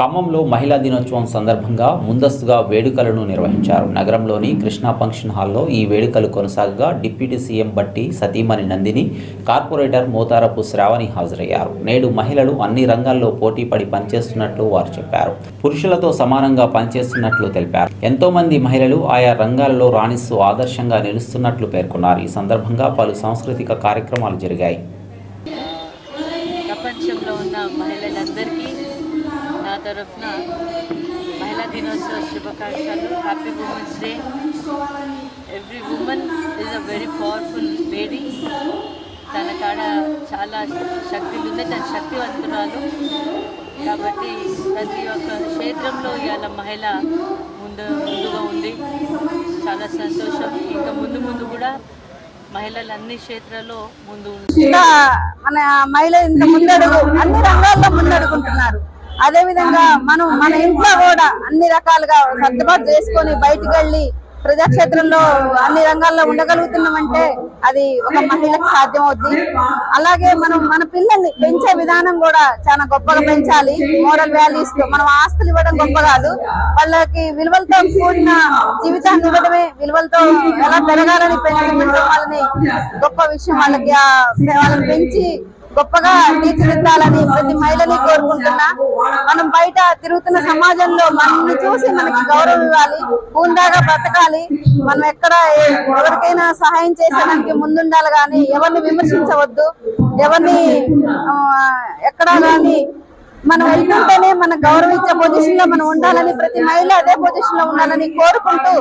ఖమ్మంలో మహిళా దినోత్సవం సందర్భంగా ముందస్తుగా వేడుకలను నిర్వహించారు. నగరంలోని కృష్ణా ఫంక్షన్ హాల్లో ఈ వేడుకలు కొనసాగగా డిప్యూటీ సీఎం బట్టి సతీమణి నందిని కార్పొరేటర్ మోతారపు శ్రావణి హాజరయ్యారు. నేడు మహిళలు అన్ని రంగాల్లో పోటీపడి పనిచేస్తున్నట్లు వారు చెప్పారు. పురుషులతో సమానంగా పనిచేస్తున్నట్లు తెలిపారు. ఎంతో మంది మహిళలు ఆయా రంగాలలో రాణిస్తూ ఆదర్శంగా నిలుస్తున్నట్లు పేర్కొన్నారు. ఈ సందర్భంగా పలు సాంస్కృతిక కార్యక్రమాలు జరిగాయి. ప్రపంచంలో ఉన్న మహిళలందరికీ నా తరఫున మహిళా దినోత్సవ శుభాకాంక్షలు. Happy women's day every women is a very powerful lady తన కాడ చాలా శక్తులు ఉన్నాయి తన శక్తివంతురాలు. కాబట్టి ప్రతి ఒక్క క్షేత్రంలో ఇవాళ మహిళ ముందు ముందుగా ఉంది. చాలా సంతోషం. ఇంకా ముందు ముందు కూడా మహిళలు అన్ని క్షేత్రాల్లో ముందు మన మహిళ ఇంత ముందడుగు అన్ని రంగాల్లో ముందడుగుంటున్నారు. అదే విధంగా మనం మన ఇంట్లో కూడా అన్ని రకాలుగా సర్దుబాటు చేసుకొని బయటికి వెళ్ళి ప్రజాక్షేత్రంలో అన్ని రంగాల్లో ఉండగలుగుతున్నామంటే అది ఒక మహిళకు సాధ్యం అవుద్ది అలాగే మనం మన పిల్లల్ని పెంచే విధానం కూడా చాలా గొప్పగా పెంచాలి. మోరల్ వాల్యూస్తో మనం ఆస్తులు ఇవ్వడం గొప్ప కాదు. వాళ్ళకి విలువలతో కూడిన జీవితాన్ని ఇవ్వడమే విలువలతో ఎలా పెరగాలని పెంచడం వాళ్ళని గొప్ప విషయం. వాళ్ళకి ఆ వాళ్ళని పెంచి గొప్పగా తీర్చిదిద్దాలని ప్రతి మహిళని కోరుకుంటున్నా. మనం బయట తిరుగుతున్న సమాజంలో మనల్ని చూసి మనకి గౌరవం ఇవ్వాలి పూందాగా బ్రతకాలి. మనం ఎక్కడ ఎవరికైనా సహాయం చేసేదానికి ముందుండాలి కానీ ఎవరిని విమర్శించవద్దు. ఎవరిని ఆ, ఎక్కడా కానీ మనం వెళ్తుంటేనే మన గౌరవించే పొజిషన్లో మనం ఉండాలని ప్రతి మహిళ అదే పొజిషన్లో ఉండాలని కోరుకుంటూ